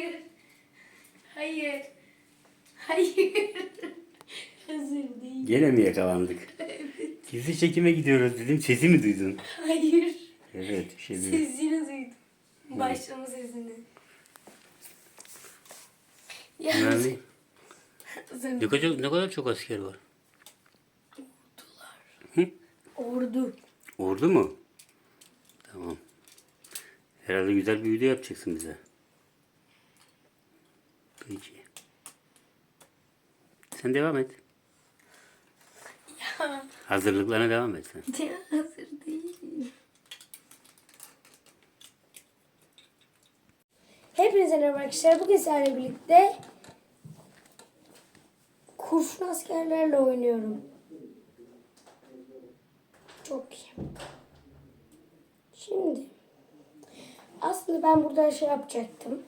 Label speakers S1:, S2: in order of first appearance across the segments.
S1: Hayır. Hayır. Hayır. Hazır değil.
S2: Gene mi yakalandık? Gizli çekime gidiyoruz dedim. Sesi mi duydun?
S1: Hayır.
S2: Evet. Şey
S1: Sesini duydum. Başlama sesini. Ya
S2: Yani ne kadar, ne kadar çok asker var.
S1: Ordu.
S2: Ordu mu? Tamam. Herhalde güzel bir video yapacaksın bize. Peki. Sen devam et.
S1: Ya.
S2: Hazırlıklarına devam et sen.
S1: Ya hazır değil. Hepinize merhaba arkadaşlar. Bugün sizlerle birlikte kurşun askerlerle oynuyorum. Çok iyi. Şimdi aslında ben burada şey yapacaktım.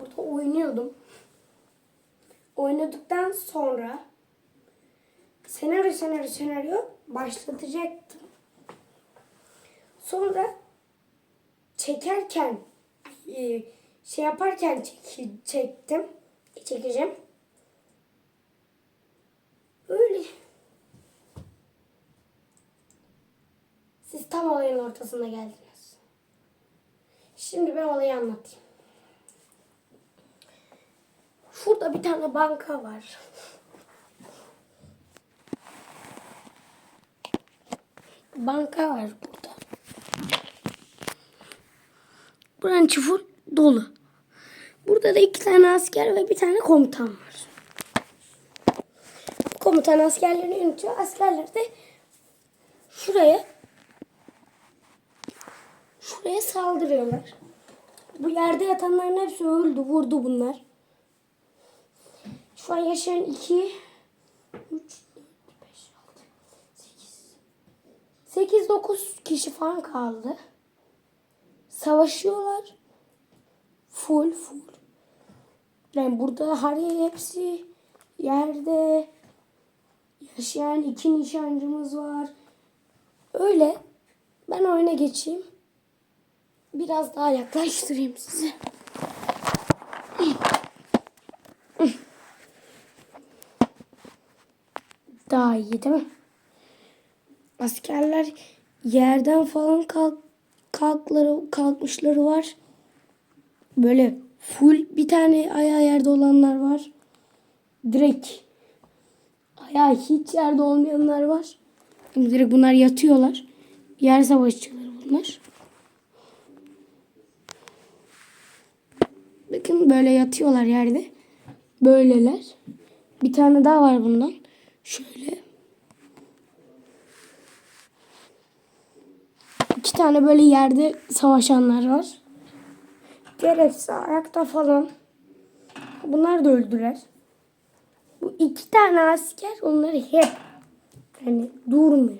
S1: Burada oynuyordum. Oynadıktan sonra senaryo senaryo senaryo başlatacaktım. Sonra çekerken e, şey yaparken çek, çektim. Çekeceğim. Öyle. Siz tam olayın ortasında geldiniz. Şimdi ben olayı anlatayım. Şurada bir tane banka var. Banka var burada. Buranın full dolu. Burada da iki tane asker ve bir tane komutan var. Komutan askerlerini yönetiyor. Askerler de şuraya şuraya saldırıyorlar. Bu yerde yatanların hepsi öldü. Vurdu bunlar. Şu an yaşayan 2 3 4 5 6 8 8-9 kişi falan kaldı. Savaşıyorlar. Full full. Yani burada her yer hepsi yerde yaşayan iki nişancımız var. Öyle. Ben oyuna geçeyim. Biraz daha yaklaştırayım sizi. Daha iyi değil mi? Askerler yerden falan kalk, kalkları, kalkmışları var. Böyle full bir tane ayağı yerde olanlar var. Direkt ayağı hiç yerde olmayanlar var. Şimdi direkt bunlar yatıyorlar. Yer savaşçıları bunlar. Bakın böyle yatıyorlar yerde. Böyleler. Bir tane daha var bundan. Şöyle. İki tane böyle yerde savaşanlar var. Hepsi ayakta falan. Bunlar da öldüler. Bu iki tane asker onları hep yani durmuyor.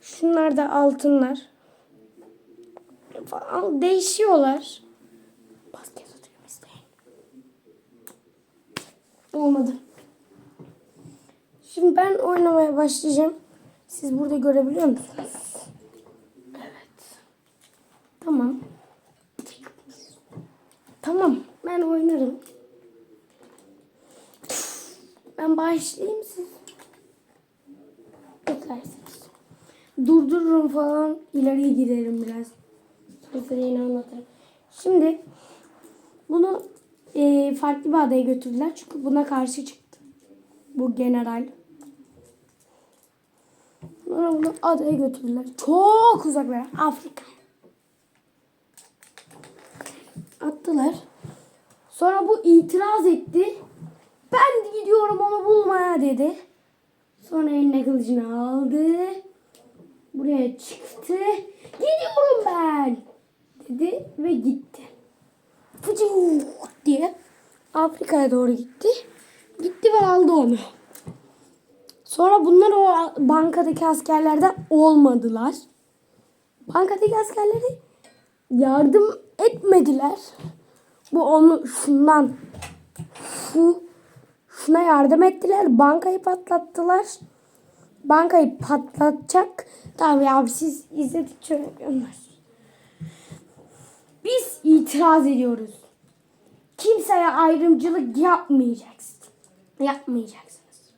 S1: Şunlar da altınlar. Falan değişiyorlar. Basket atıyorum. Olmadı. Şimdi ben oynamaya başlayacağım. Siz burada görebiliyor musunuz? Evet. Tamam. Tamam. Ben oynarım. Ben başlayayım siz. Beklersiniz. Durdururum falan. ileriye giderim biraz. Sonra yine anlatırım. Şimdi bunu e, farklı bir adaya götürdüler. Çünkü buna karşı çıktı. Bu general. Sonra bunu adaya götürdüler. Çok uzak bir yer. Afrika. Attılar. Sonra bu itiraz etti. Ben gidiyorum onu bulmaya dedi. Sonra eline kılıcını aldı. Buraya çıktı. Gidiyorum ben dedi ve gitti. Fıcık diye Afrika'ya doğru gitti. Gitti ve aldı onu. Sonra bunlar o bankadaki askerlerden olmadılar. Bankadaki askerleri yardım etmediler. Bu onu şundan şu şuna yardım ettiler. Bankayı patlattılar. Bankayı patlatacak. Tabii abi siz izledikçe öğreniyorsunuz. Biz itiraz ediyoruz. Kimseye ayrımcılık yapmayacaksın. Yapmayacaksınız.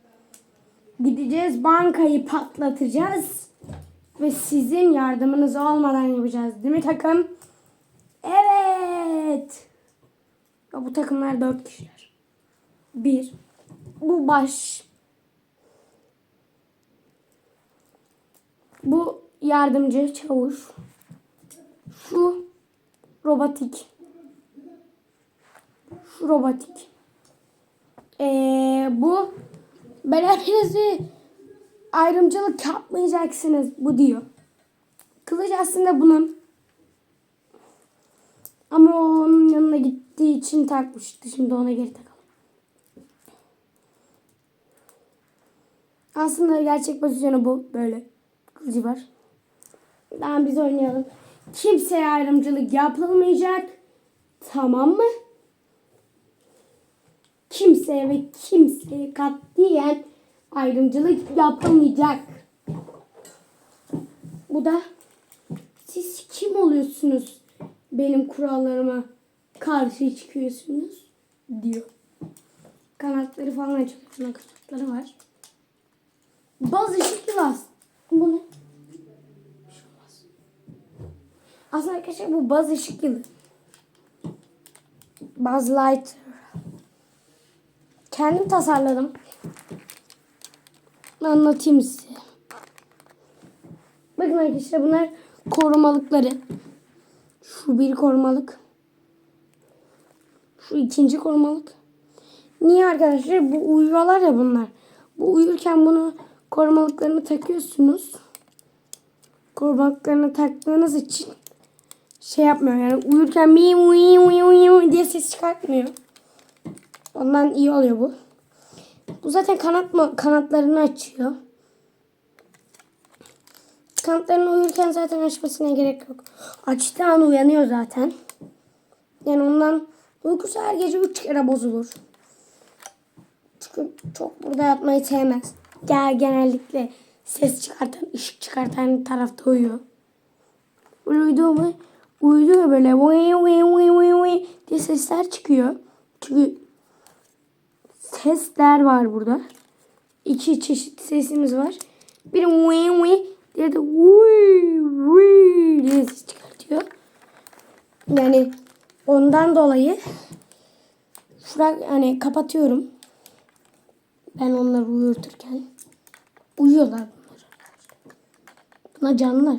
S1: Gideceğiz bankayı patlatacağız. Ve sizin yardımınız olmadan yapacağız. Değil mi takım? Evet. Ya bu takımlar dört kişiler. Bir. Bu baş. Bu yardımcı çavuş. Şu robotik. Şu robotik. Ee, bu ben hepinizi ayrımcılık yapmayacaksınız bu diyor. Kılıç aslında bunun. Ama onun yanına gittiği için takmıştı. Şimdi ona geri takalım. Aslında gerçek pozisyonu bu. Böyle. Kılıcı var. Tamam biz oynayalım. Kimseye ayrımcılık yapılmayacak. Tamam mı? Kimseye ve kimseye katiyen ayrımcılık yapılmayacak. Bu da siz kim oluyorsunuz? Benim kurallarıma karşı çıkıyorsunuz diyor. Kanatları falan açılıyor. Şuna kanatları var. Baz ışık yılan. Bu ne? Şey. Aslında arkadaşlar bu baz ışık yılı. Light. Kendim tasarladım. Anlatayım size. Bakın arkadaşlar bunlar korumalıkları. Şu bir korumalık. Şu ikinci korumalık. Niye arkadaşlar? Bu uyuyorlar ya bunlar. Bu uyurken bunu korumalıklarını takıyorsunuz. Korumalıklarını taktığınız için şey yapmıyor yani uyurken mi uyu uyu uyu diye ses çıkartmıyor. Ondan iyi oluyor bu. Bu zaten kanat mı kanatlarını açıyor. Kanatlarını uyurken zaten açmasına gerek yok. Açtığı an uyanıyor zaten. Yani ondan uykusu her gece üç kere bozulur. Çünkü çok burada yatmayı sevmez. Gel genellikle ses çıkartan, ışık çıkartan tarafta uyuyor. Uyuduğu mu? Uyuyor böyle vıy vıy vıy vıy vıy diye sesler çıkıyor. Çünkü sesler var burada. İki çeşit sesimiz var. Biri vıy vıy, diğeri de vıy vıy diye ses çıkartıyor. Yani ondan dolayı şuraya hani kapatıyorum. Ben onları uyuturken. Uyuyorlar bunlar. Bunlar canlılar.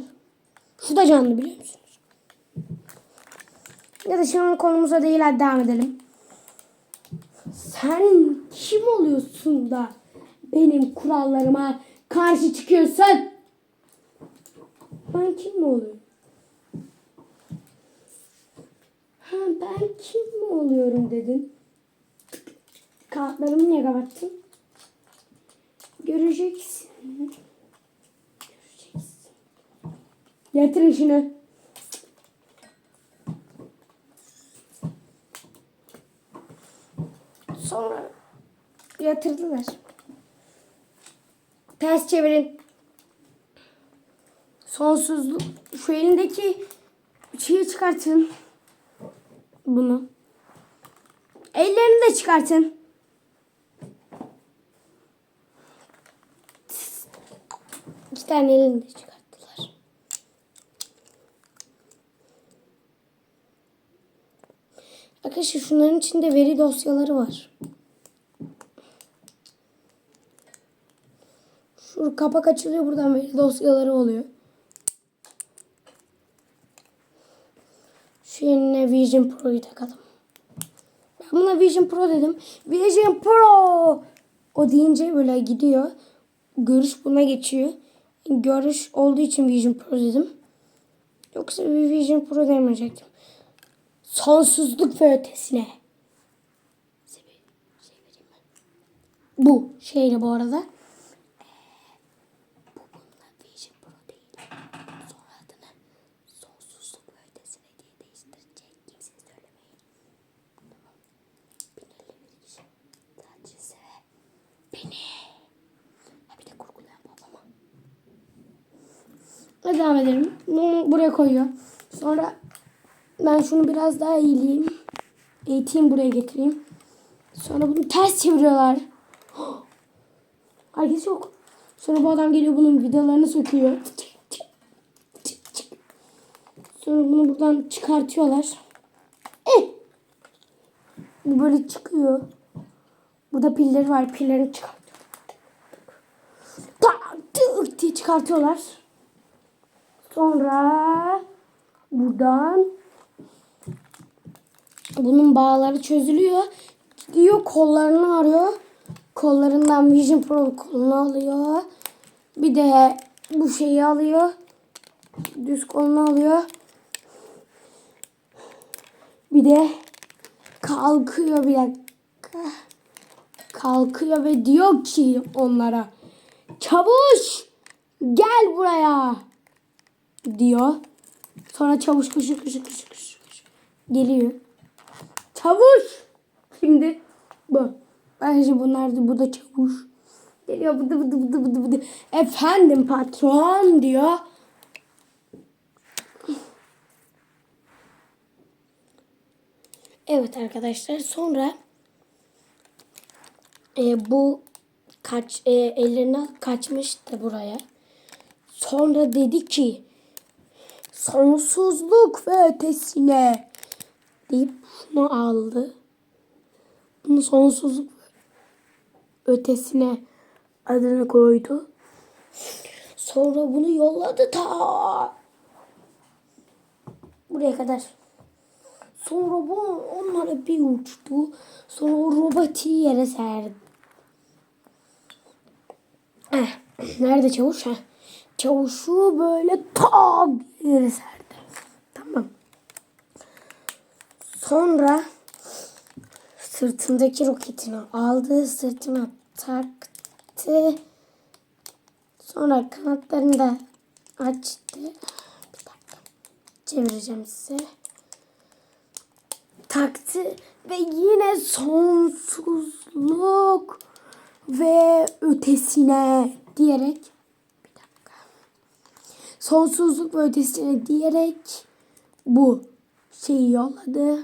S1: Şu da canlı biliyor musunuz? Ya da şimdi konumuza değil hadi devam edelim. Sen kim oluyorsun da benim kurallarıma karşı çıkıyorsun? Ben kim mi oluyorum? Ha ben kim mi oluyorum dedin? Kağıtlarımı niye kapattın? Göreceksin. Göreceksin. Getirin şunu. Sonra yatırdılar. Ters çevirin. Sonsuzluk. Şu elindeki şeyi çıkartın. Bunu. Ellerini de çıkartın. İki tane elini de çıkarttılar. Arkadaşlar şunların içinde veri dosyaları var. Şu kapak açılıyor buradan veri dosyaları oluyor. Şu yerine Vision Pro'yu takalım. Ben buna Vision Pro dedim. Vision Pro! O deyince böyle gidiyor. Görüş buna geçiyor. Görüş olduğu için Vision Pro dedim. Yoksa bir Vision Pro demeyecektim. Sonsuzluk ve ötesine. Bu şeyle bu arada. Ee, bu bununla Vision Pro değil. Sonra adını sonsuzluk ve ötesine diye değiştirecek. Kimse söylemeyin. Tamam. Binirli bir kişi. Sadece size beni. Ha bir de kurgulayan babama. Hadi devam edelim. Bunu buraya koyuyor. Sonra Ben şunu biraz daha iyileyim. Eğiteyim buraya getireyim. Sonra bunu ters çeviriyorlar. Herkes yok. Sonra bu adam geliyor bunun vidalarını söküyor. Sonra bunu buradan çıkartıyorlar. Eh! Bu böyle çıkıyor. Burada pilleri var. Pillerini çıkartıyor. Tak tık diye çıkartıyorlar. Sonra buradan bunun bağları çözülüyor. Gidiyor kollarını arıyor. Kollarından Vision Pro kolunu alıyor. Bir de bu şeyi alıyor. Düz kolunu alıyor. Bir de kalkıyor bir dakika. Kalkıyor ve diyor ki onlara Çavuş gel buraya diyor. Sonra çavuş kuşu kuşu kuşu kuşu geliyor. Çavuş. Şimdi bu. Bence bunlar bu da çavuş. Geliyor bıdı bıdı bıdı bıdı bıdı. Efendim patron diyor. Evet arkadaşlar sonra e, bu kaç e, ellerine kaçmıştı buraya. Sonra dedi ki sonsuzluk ve ötesine deyip şunu aldı. Bunu sonsuzluk ötesine adını koydu. Sonra bunu yolladı ta buraya kadar. Sonra bu onlara bir uçtu. Sonra o robotu yere serdi. Eh, nerede çavuş? ha? Çavuşu böyle tak yere serdi. Tamam. Sonra sırtındaki roketini aldı, sırtına taktı. Sonra kanatlarını da açtı. Bir dakika. Çevireceğim size. Taktı ve yine sonsuzluk ve ötesine diyerek. Sonsuzluk ve ötesine diyerek bu şeyi yolladı.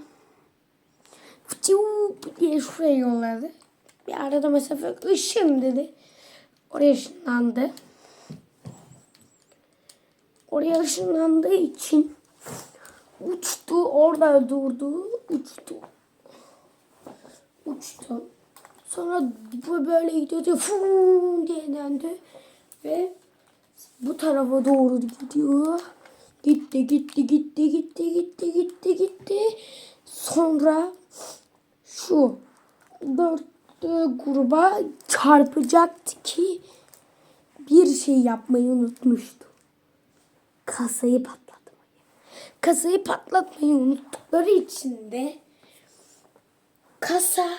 S1: Fıçıp diye şuraya yolladı. Bir arada mesafe ışın dedi. Oraya ışınlandı. Oraya ışınlandığı için uçtu. Orada durdu. Uçtu. Uçtu. Sonra böyle gidiyordu. Fuu diye döndü. Ve bu tarafa doğru gidiyor. Gitti gitti gitti gitti gitti gitti gitti. Sonra şu dörtlü gruba çarpacaktı ki bir şey yapmayı unutmuştu. Kasayı patlatmayı. Kasayı patlatmayı unuttukları için de kasa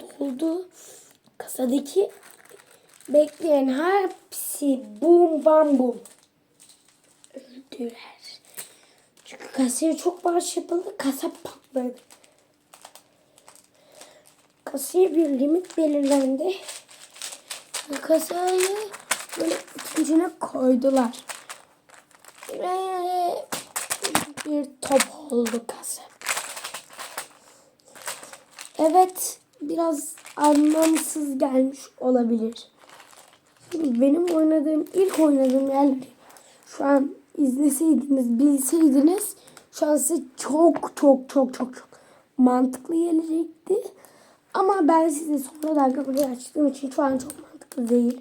S1: doldu. Kasadaki bekleyen hepsi bum bam bum öldüler. Çünkü kasaya çok parçaladı. Kasa patladı. Kasaya bir limit belirlendi. Kasayı böyle ikincine koydular. Ve bir top oldu kasa. Evet, biraz anlamsız gelmiş olabilir. Benim oynadığım, ilk oynadığım yerleri şu an izleseydiniz, bilseydiniz şu an size çok çok çok çok çok mantıklı gelecekti. Ama ben size sonradan kamerayı açtığım için şu an çok mantıklı değil.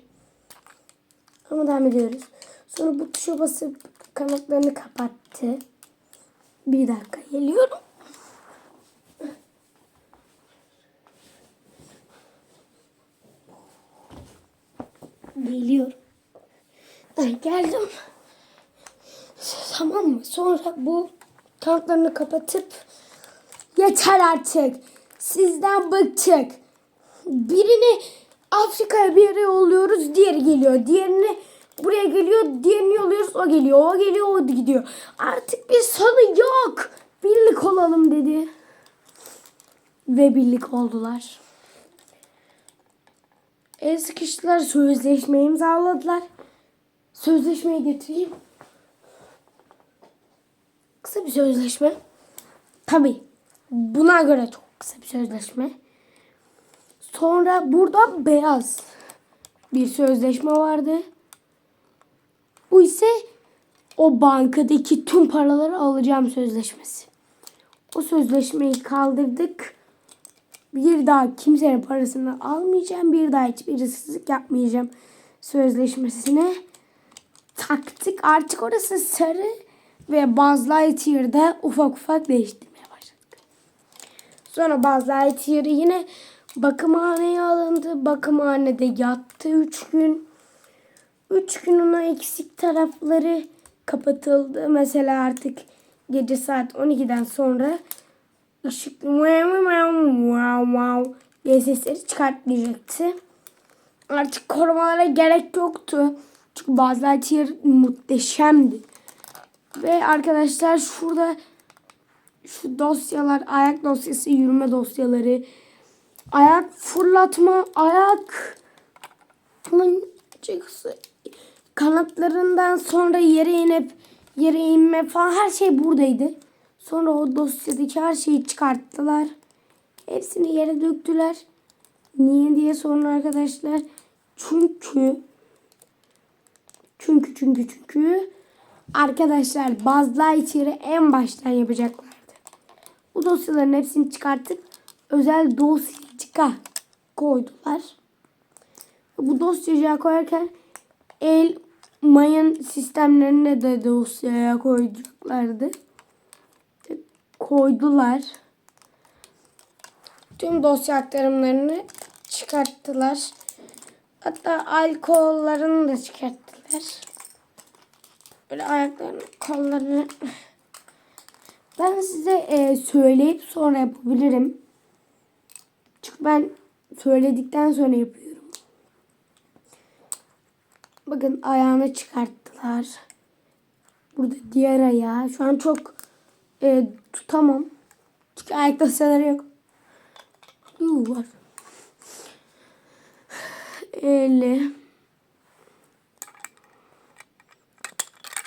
S1: Ama devam ediyoruz. Sonra bu tuşa basıp kanatlarını kapattı. Bir dakika geliyorum. Geliyorum. Ben geldim. Tamam mı? Sonra bu kanatlarını kapatıp yeter artık. Sizden bıktık. Birini Afrika'ya bir yere yolluyoruz. Diğeri geliyor. Diğerini buraya geliyor. Diğerini yolluyoruz. O geliyor. O geliyor. O gidiyor. Artık bir sonu yok. Birlik olalım dedi. Ve birlik oldular. El sıkıştılar. Sözleşme imzaladılar. Sözleşmeyi getireyim. Kısa bir sözleşme. Tabi buna göre çok kısa bir sözleşme. Sonra burada beyaz bir sözleşme vardı. Bu ise o bankadaki tüm paraları alacağım sözleşmesi. O sözleşmeyi kaldırdık. Bir daha kimsenin parasını almayacağım. Bir daha hiçbir hırsızlık yapmayacağım sözleşmesine taktık. Artık orası sarı ve Buzz Lightyear'da ufak ufak değiştirmeye başladık. Sonra Buzz Lightyear yine bakımhaneye alındı. Bakımhanede yattı 3 gün. 3 gün ona eksik tarafları kapatıldı. Mesela artık gece saat 12'den sonra wow diye sesleri çıkartmayacaktı. Artık korumalara gerek yoktu. Çünkü Buzz Lightyear muhteşemdi. Ve arkadaşlar şurada şu dosyalar, ayak dosyası, yürüme dosyaları, ayak fırlatma, ayak kanatlarından sonra yere inip yere inme falan her şey buradaydı. Sonra o dosyadaki her şeyi çıkarttılar. Hepsini yere döktüler. Niye diye sorun arkadaşlar. Çünkü çünkü çünkü çünkü arkadaşlar Buzz Lightyear'ı en baştan yapacaklardı. Bu dosyaların hepsini çıkartıp özel dosyacığa koydular. Bu dosyacığa koyarken el mayın sistemlerine de dosyaya koyacaklardı. Koydular. Tüm dosya aktarımlarını çıkarttılar. Hatta alkollarını da çıkarttılar. Böyle ayaklarını, kollarını. Ben size e, söyleyip sonra yapabilirim. Çünkü ben söyledikten sonra yapıyorum. Bakın ayağını çıkarttılar. Burada diğer ayağı. Şu an çok e, tutamam. Çünkü ayak dosyaları yok. Yuh var. Eli.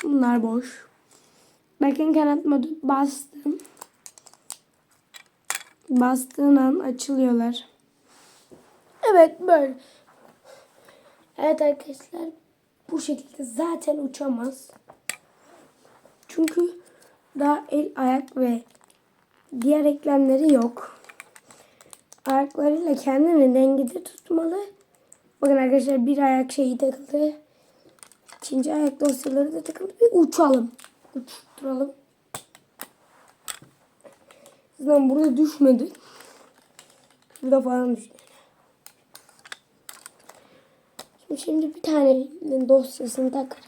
S1: Bunlar boş. Bakın kanat modu bastım. Bastığın an açılıyorlar. Evet böyle. Evet arkadaşlar bu şekilde zaten uçamaz. Çünkü daha el, ayak ve diğer eklemleri yok. Ayaklarıyla kendini dengede tutmalı. Bakın arkadaşlar bir ayak şeyi takıldı. İkinci ayak dosyaları da takıldı. Bir uçalım. Uçturalım. Zaten burada düşmedi. Burada falan düştü. Şimdi, şimdi bir tane dosyasını takarak.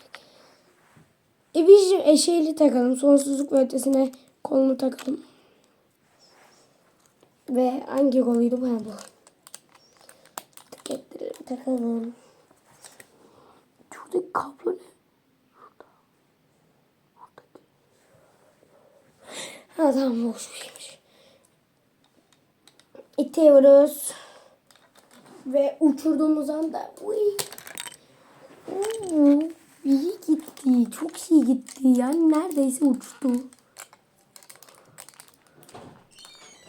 S1: E bir eşeğli takalım. Sonsuzluk ve ötesine kolunu takalım. Ve hangi koluydu bana bu? Tiketleri takalım. Şuradaki kablo ne? Ha tamam boş bir şeymiş. İtiyoruz. Ve uçurduğumuz anda uy. Oo, iyi gitti. Çok iyi gitti. Yani neredeyse uçtu.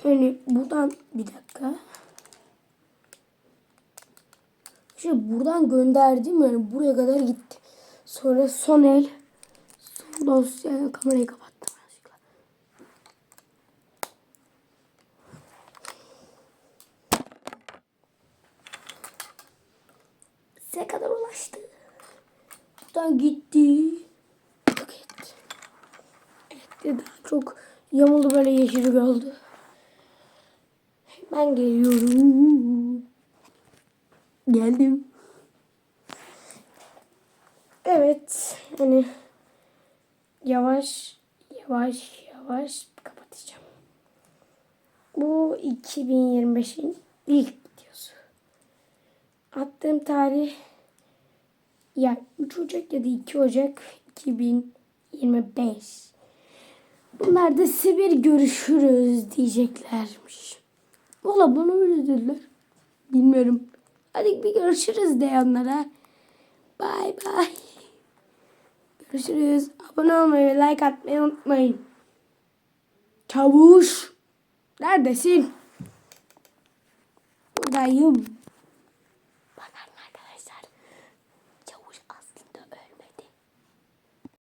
S1: Yani buradan bir dakika. İşte buradan gönderdim yani buraya kadar gitti. Sonra son el. Son dosya kamerayı kapattım. yanlışlıkla. Size kadar ulaştı. Buradan gitti. Etti. Etti daha çok yamuldu böyle yeşil oldu. Ben geliyorum. Geldim. Evet. Hani yavaş yavaş yavaş kapatacağım. Bu 2025'in ilk videosu. Attığım tarih ya 3 Ocak ya da 2 Ocak 2025. Bunlar da size görüşürüz diyeceklermiş. Valla bana öyle dediler. Bilmiyorum. Hadi bir görüşürüz de onlara. Bay bay. Görüşürüz. Abone olmayı ve like atmayı unutmayın. Çavuş. Neredesin? Buradayım.